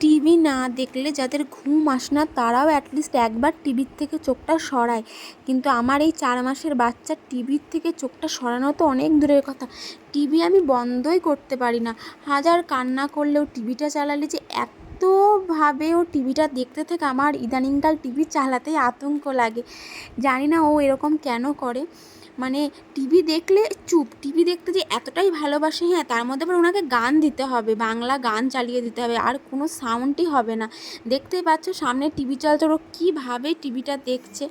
TV না দেখলে যাদের ঘুম আসে না, তারাও অ্যাটলিস্ট একবার টিভির থেকে চোখটা সরায়। কিন্তু আমার এই চার মাসের বাচ্চার টিভির থেকে চোখটা সরানো তো অনেক দূরের কথা। টিভি আমি বন্ধই করতে পারি না। হাজার কান্না করলেও টিভিটা চালালে যে এতভাবে ও টিভিটা দেখতে থেকে আমার ইদানিংকাল টিভি চালাতেই আতঙ্ক লাগে। জানি না ও এরকম কেন করে। মানে টিভি দেখলে চুপ টিভি দেখতে যে এতটাই ভালোবাসে হ্যাঁ তার মধ্যে আবার ওনাকে গান দিতে হবে, বাংলা গান চালিয়ে দিতে হবে, আর কোনো সাউন্ডই হবে না। দেখতেই পাচ্ছ সামনে টিভি চলছে ও কীভাবে টিভিটা দেখছে।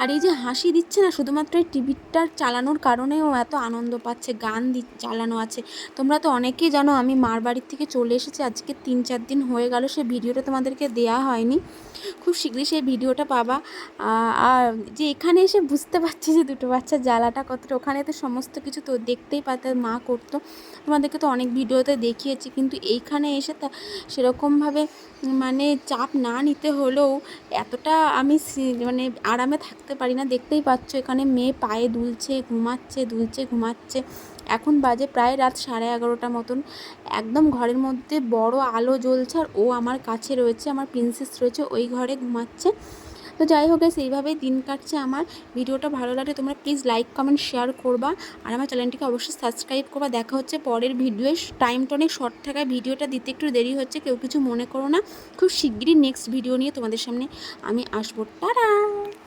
আর এই যে হাসি দিচ্ছে না, শুধুমাত্র এই টিভিটা চালানোর কারণে ও এত আনন্দ পাচ্ছে, গান দি, চালানো আছে। তোমরা তো অনেকেই জানো আমি মার বাড়ির থেকে চলে এসেছি, আজকে তিন চার দিন হয়ে গেল, সে ভিডিওটা তোমাদেরকে দেওয়া হয়নি। খুব শীঘ্রই সেই ভিডিওটা পাবা। আর যে এখানে এসে বুঝতে পারছি যে দুটো বাচ্চা জ্বালাটা কতটা, ওখানে তো সমস্ত কিছু তো দেখতেই পাতে মা করতো। তোমাদেরকে তো অনেক ভিডিওতে দেখিয়েছি, কিন্তু এইখানে এসে তা সেরকমভাবে মানে চাপ না নিতে হলেও এতটা আমি মানে আরামে থাকতে পারি না। দেখতেই পাচ্ছ এখানে মেয়ে পায়ে দুলছে, ঘুমাচ্ছে দুলছে, ঘুমাচ্ছে। এখন বাজে প্রায় রাত সাড়ে এগারোটা মতন। একদম ঘরের মধ্যে বড় আলো জ্বলছে আর ও আমার কাছে রয়েছে, আমার প্রিন্সেস রয়েছে, ওই ঘরে ঘুমাচ্ছে। তো যাই হোক সেইভাবেই দিন কাটছে আমার। ভিডিওটা ভালো লাগলে তোমরা প্লিজ লাইক কমেন্ট শেয়ার করবা। আর আমার চ্যানেলটিকে অবশ্যই সাবস্ক্রাইব করবা। দেখা হচ্ছে পরের ভিডিওয়ে টাইমটা অনেক শর্ট থাকায় ভিডিওটা দিতে একটু দেরি হচ্ছে, কেউ কিছু মনে করো না। খুব শিগগিরই নেক্সট ভিডিও নিয়ে তোমাদের সামনে আমি আসব। টাটা